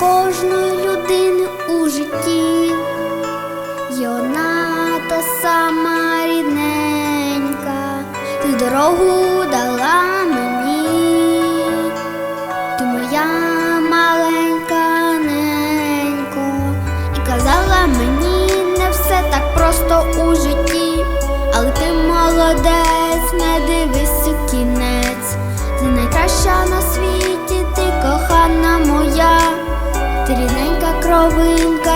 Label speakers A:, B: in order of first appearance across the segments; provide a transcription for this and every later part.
A: кожної людини у житті. Є одна та сама рідненька, ти дорогу дала мені, ти моя маленька ненько, і казала мені не все так просто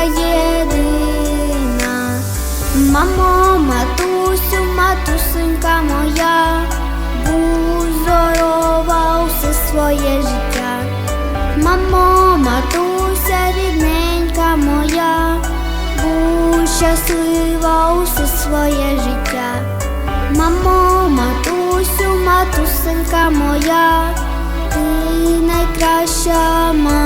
A: єдина. Мамо, матусю, матусенька моя, будь здорова усе своє життя. Мамо, матуся, рідненька моя, будь щаслива усе своє життя. Мамо, матусю, матусенька моя, ти найкраща мама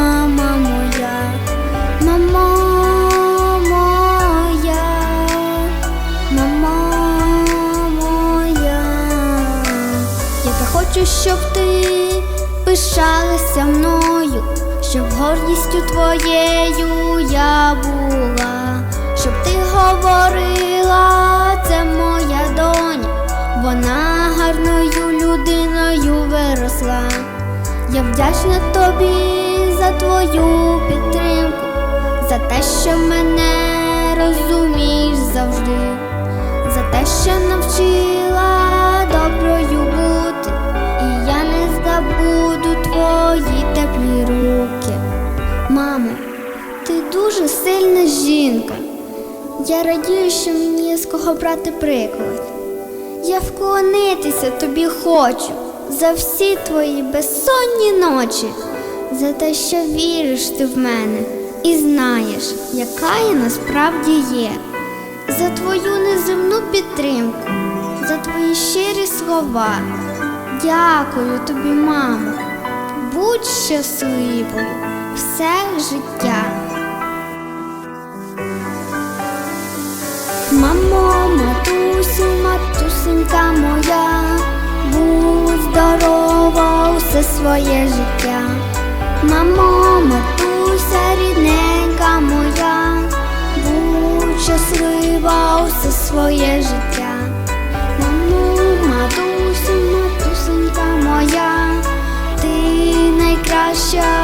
A: хочу, щоб ти пишалася мною, щоб гордістю твоєю я була, щоб ти говорила, це моя доня, вона гарною людиною виросла. Я вдячна тобі за твою підтримку, за те, що мене розумієш завжди, за те, що навчила жінка. Я радію, що мені з кого брати приклад. Я вклонитися тобі хочу за всі твої безсонні ночі, за те, що віриш ти в мене і знаєш, яка я насправді є, за твою неземну підтримку, за твої щирі слова. Дякую тобі, мамо. Будь щасливою все життя. Своє життя. Мамо, матуся, рідненька моя, будь щаслива усе своє життя. Мамо, матусю, матусенька моя, ти найкраща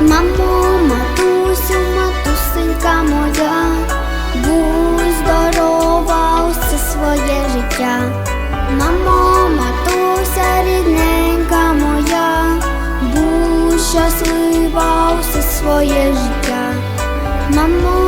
A: Мамо, матусю, матусенька моя, будь здорова усе своє життя. Мамо, матуся, рідненька моя, будь щаслива усе своє життя. Мамо,